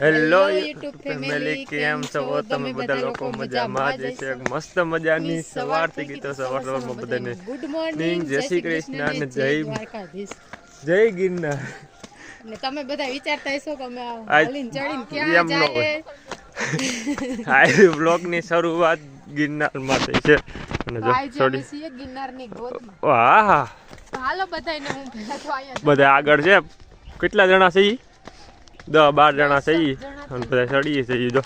Hello YouTube family કેમ છો? તમે બધા લોકો મજામાં જ છે મસ્ત મજાની સવારથી ગીતો સવાર સવારમાં બધાને. ગુડ મોર્નિંગ જય શ્રી કૃષ્ણ અને જય જય ગિરનાર. ને તમે બધા વિચારતા હશો કે અમે આ ચડીને ક્યાં ન હોય. જઈએ ની શરૂઆત ગિરનારમાં થઈ છે. અને જો છોડી છીએ ગિરનારની ગોદમાં. વાહ. હાલો બધાને હું પહેલા તો આયા બધા આગળ છે. કેટલા જણા છે ઈ? દસ બાર જણા છે અને બધા ચડીએ છે ઈ જો.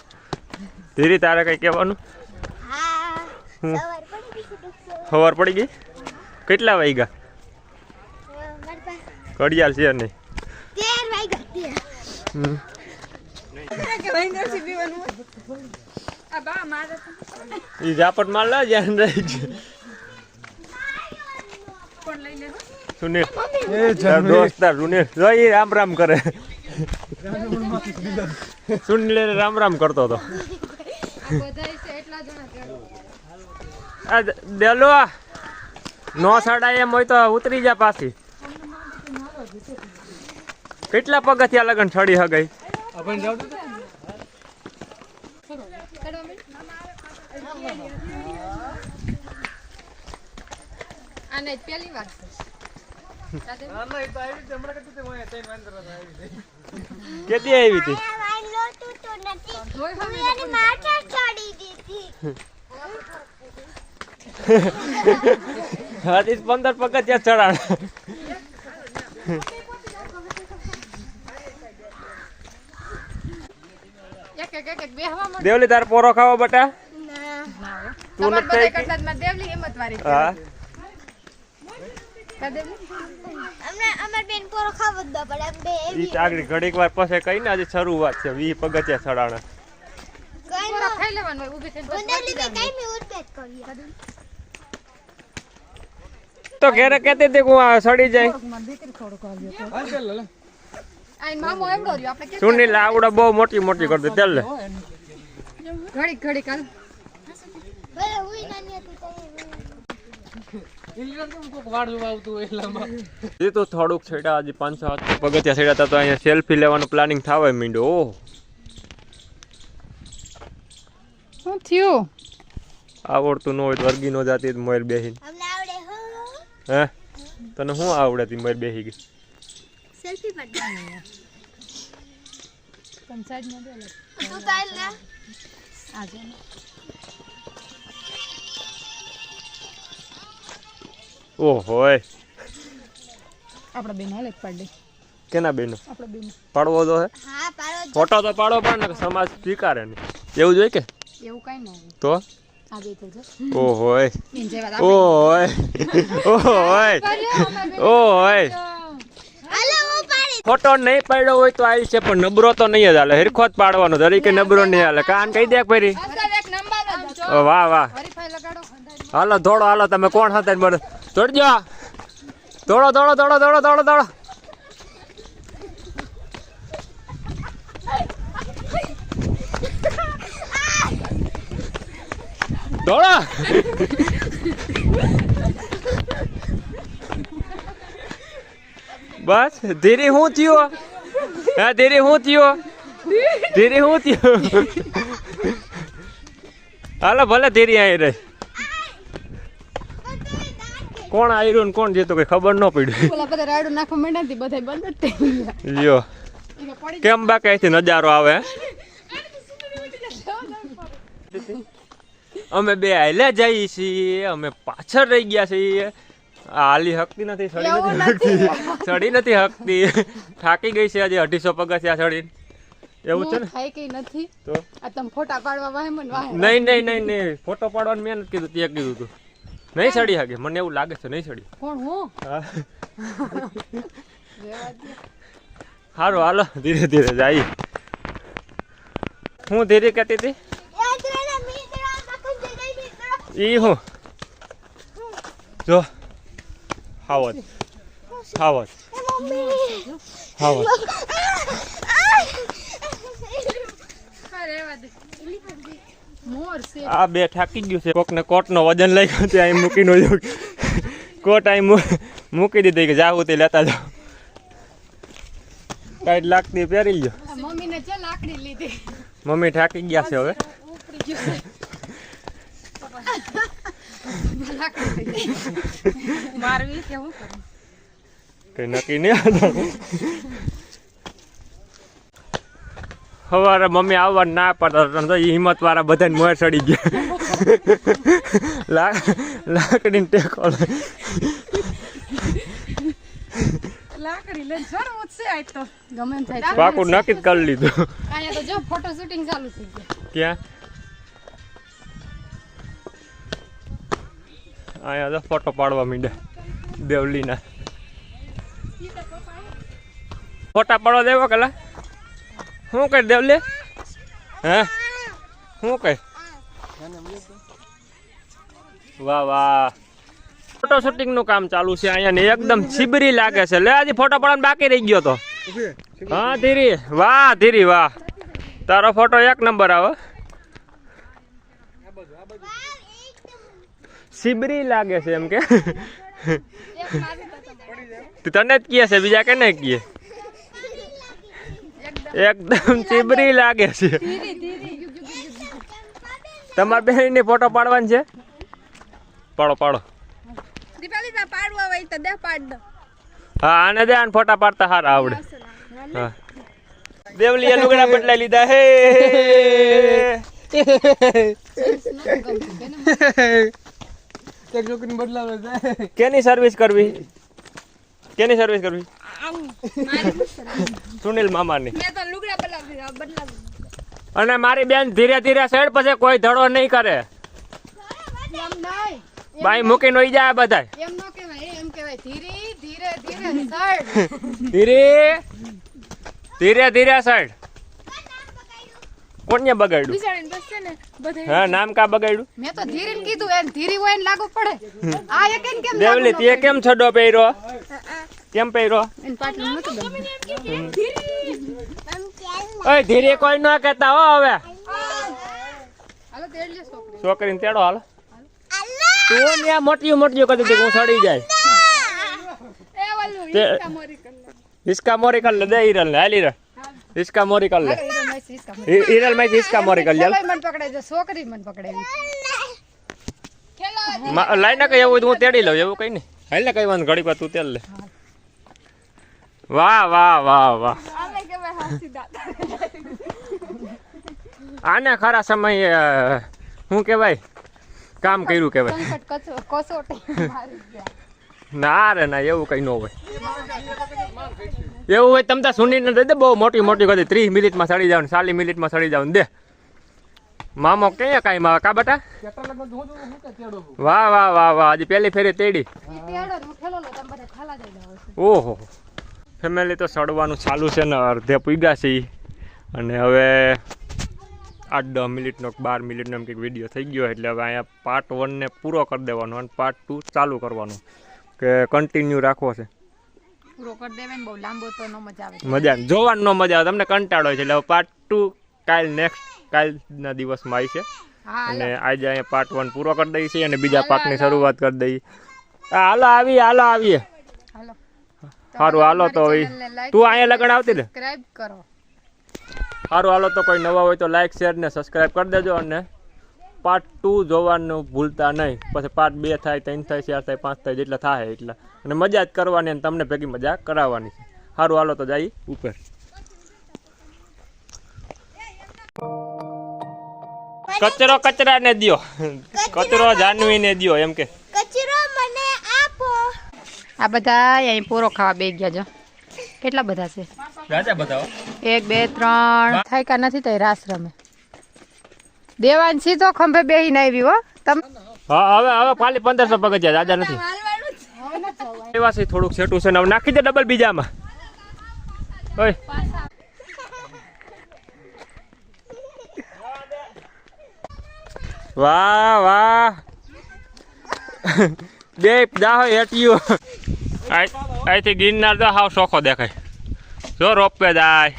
ધીરે તારે કઈ કહેવાનું? ખબર પડી ગઈ? કેટલા વાગ્યા? ઘડિયાળ છે નહીં. ઈ ઝાપટ માર લા જ્યાં રહી છે. સુનિલ. તાર દોસ્ત સુનિલ. જો ઈ રામ રામ કરે. સુનિલ રામ રામ કરતો હતો. દેલો નો સાડા એમ હોય તો ઉતરી જા પાછી. કેટલા પગથિયા લગન છડી હગઈ? આને પહેલી વાર છે. આવી લોતું તો નથી જોઈ હું હવે એની આવી હતી? દીધી. પંદર પંદર ત્યાં ચડાણ. દેવલી તાર પોરો ખાવો બટા. તું નથી દેવલી હિંમત વાળી હા કા દેવલી? અમને અમાર બેન પોરો ખાવો જ ન પડે એમ બે ઈ એવી આગળ ઘડીક વાર પછી કઈ ને આજે શરૂઆત છે વી પગથિયા ખાઈ લેવાનું કરીએ તો ઘેરે કેતી હતી કે હું આ સડી જાય? સુનિલ આવડે બહુ મોટી મોટી કરતો તેલ લે. ઘડીક ઘડીક હાલ. એ તો થોડુંક છેડા હજી પાંચસો સાતસો પગથિયા છેડા હતા તો અહીંયા સેલ્ફી લેવાનું પ્લાનિંગ થવા માંડ્યો ઓહ શું થયું? આવડતું ન હોય તો વર્ગી ન જાતી તો મોર બેહીને. હો. હે? તને શું આવડે તી મોર બેહી ગઈ? સેલ્ફી પાડી પંચાયતમાં દે લે. તું તાલ ને. આ ઓહોય. આપણા બેન હાલે પાડી કેના બેનો? આપણા બેન. પાડવો તો હે. હા પાડો ફોટો તો પાડો પણ ને સમાજ સ્વીકારે ને એવું જોઈએ કે? એવું કઈ ન હોય. તો? તો ઓહોય. ઓહોય. ઓહોય. ઓહોય ફોટો નહીં પાડ્યો હોય તો આવી છે પણ નબરો તો નહીં જ હાલે. હરખો જ પાડવાનો તરીકે નબરો નહીં હાલે. કાન કહી દે ફરી. વાહ વાહ. હાલો દોડો હાલો તમે કોણ હતા બોલો દોડજો દોડો દોડો દોડો દોડો દોડો દોડો. દોડો. બસ, ધીરે હું થયો? હા, ધીરે હું થયો? ધીરે હું થયો? હાલો, ભલે ધીરે આવી રહી. કોણ આવ્યું ને કોણ જતો કઈ ખબર ન પડી. ઓલા બધા રાયડું નાખવા માંડ્યા હતી બધા બંધ જ થઈ ગયા. લ્યો. કેમ બાકી અહીંથી નજારો આવે? અમે બે હાલ્યા જઈએ છીએ અમે પાછળ રહી ગયા છીએ. હાલી હકતી નથી સડી નથી હકતી. સડી નથી હકતી. થાકી ગઈ છે આજે અઢીસો પગથિયા સડી એવું છે ને? થાય કઈ નથી. તો? આ તમે ફોટા પાડવા વાહે મને વાહે. નહીં નહીં નહીં નહીં. ફોટો પાડવાનું મેં નથી કીધું તે કીધું તું. નહીં સડી હાગે મને એવું લાગે છે નહીં સડી કોણ હું? હા. સારું હાલો ધીરે ધીરે જાય. હું ધીરે કહેતી હતી? ઈ હું? જો હાવત હાવત હાવત હા, રેવા દે. મોર છે આ બે થાકી ગયું છે. કોકને કોટનો વજન લઈ ગયો ત્યાં અહીં મૂકી નો કોટ અહીં મૂકી દીધી કે જાવું તે લેતા જાઓ. ટાઈટ લાકડી પહેરી લ્યો. મમ્મીને છે લાકડી લીધી. મમ્મી થાકી ગયા છે હવે. ઉપડી ગયું છે. લાકડી લઈ ગઈ. મારવી કે કરું? કઈ નક્કી નહીં સવારે મમ્મી આવવા ના પડતા હતા તો હિંમત વાળા બધાને મોર ચડી ગયા. લાકડીને ટેકો. લાકડી લઈને સરવું છે આજ તો. ગમે થાય પાકું નક્કી કરી લીધું. અહીંયા તો જો ફોટો શૂટિંગ ચાલુ થઈ ગયા. ક્યાં? અહીંયા તો ફોટો પાડવા માંડ્યા દેવલીના. ફોટા પાડવા દેવો કલા શું કર દેવ લે? હે? શું કહે વાહ વાહ. ફોટો શૂટિંગનું કામ ચાલુ છે અહીંયા ને એકદમ છીબરી લાગે છે. લે આજે ફોટો પડવાનો બાકી રહી ગયો તો. હા ધીરી. વાહ ધીરી વાહ. તારો ફોટો એક નંબર આવે. છીબરી લાગે છે એમ કે. તને જ કહે છે બીજા કેને કહે? એકદમ ચીબરી લાગે છે. તમારા બેન ફોટો પાડવાની છે? પાડો પાડો. દીપાલી તા પાડવા હોય તો દે પાડ દો. હા આને દે આને ફોટા પાડતા હારા આવડે. દેવલીએ લુગડા બદલાઈ લીધા. હે કેની સર્વિસ કરવી? કેની સર્વિસ કરવી? સુનિલ મામાની. અને મારી બેન ધીરે ધીરે સેડ પછી કોઈ ધડો નહીં કરે. ભાઈ બાઈ મૂકીને વહી જાય બધાય. એમ ન કહેવાય એમ કહેવાય. ધીરે ધીરે ધીરે ધીરે ધીરે ધીરે સાઈડ કોને બગાડ્યું? બસ છે ને બધે હા નામ કા બગાડ્યું? મેં તો ધીરે કીધું એમ ધીરી હોય ને લાગુ પડે. આ એક કેમ દેવલી તે કેમ છડો પહેર્યો? કેમ પહેરો. ઓય ધીરે કોઈ ન કહેતા હો હવે. હાલો તેડ લે છોકરી છોકરીને તેડો હાલ. તું ને મોટી મોટી કરી દીધી હું સડી જાય. એ તે- ઈસકા મોરી કર લે. હિસકા મોરી કર લે. દે હિરલ ને હાલી રે હિસકા મોરી કર લે. હિરલમાં હિસકા મોરી. કર લે મને પકડે છે છોકરી મને પકડે એવી. લાઈ ના કઈ એવું હોય તો હું તેડી લઉં એવું કઈ નહીં. હાલ ને કઈ વાંધો ઘડી પર તું તેલ લે. વાહ વાહ વાહ વાહ. આને કે ખરા સમયે શું કહેવાય? કામ કર્યું કહેવાય. ના રે ના એવું કઈ ન હોય. એવું હોય તમતા સુની સુનીને દે દે બહુ મોટી મોટી કરી ત્રીસ મિનિટમાં સડી જાવ ચાલીસ મિનિટમાં સડી જાવ દે. મામો ક્યાં કાંઈ માં કા બટા? કે. વાહ વાહ વાહ વાહ હજી પહેલી ફેરી તેડી. ઓહો. ફેમિલી તો સડવાનું ચાલુ છે ને અડધે પૂગ્યા છે અને હવે આઠ દસ મિનિટનો બાર મિનિટનો એમ કંઈક વીડિયો થઈ ગયો એટલે હવે અહીંયા પાર્ટ વનને પૂરો કરી દેવાનો અને પાર્ટ ટુ ચાલુ કરવાનો. કે કન્ટિન્યુ રાખવો છે. મજા આવે. જોવાનું ન મજા આવે. તમને કંટાળો છે. એટલે પાર્ટ ટુ કાલ નેક્સ્ટ કાલના દિવસમાં આવી છે. અને આજે અહીંયા પાર્ટ વન પૂરો કરી દઈએ છીએ અને બીજા પાર્ટની શરૂઆત કરી દઈએ. હાલો આવીએ હાલો આવીએ. સારું હાલો તો હવે. તું અહીંયા લગન આવતી ને? સબસ્ક્રાઇબ કરો. સારું હાલો તો કોઈ નવા હોય તો લાઈક શેર ને સબસ્ક્રાઈબ કરી દેજો અને પાર્ટ ટુ જોવાનું ભૂલતા નહીં. પછી પાર્ટ બે થાય ત્રણ થાય ચાર થાય પાંચ થાય જેટલા થાય એટલા. અને મજા જ કરવાની અને તમને ભેગી મજા કરાવવાની છે. સારું હાલો તો જાય. ઉપર. કચરો કચરાને દ્યો. કચરો. જાનવીને દ્યો એમ કે. આ બધા અહીં પૂરો ખાવા બે ગયા જો. કેટલા બધા છે? રાજા બતાવો. એક બે ત્રણ. થાયકા નથી તો રાસ રમે. દેવાન તો ખંભે બેહીને આવી હો. તમે હા હવે હવે ખાલી પંદરસો પગથિયા રાજા નથી. દેવાસી થોડુંક સેટું છે ને હવે નાખી દે ડબલ બીજામાં. ઓય. વાહ વાહ. બે દાહો હેઠિયું અહીંથી ગિરનાર તો હાવ શોખો દેખાય. જો રોપવે જાય.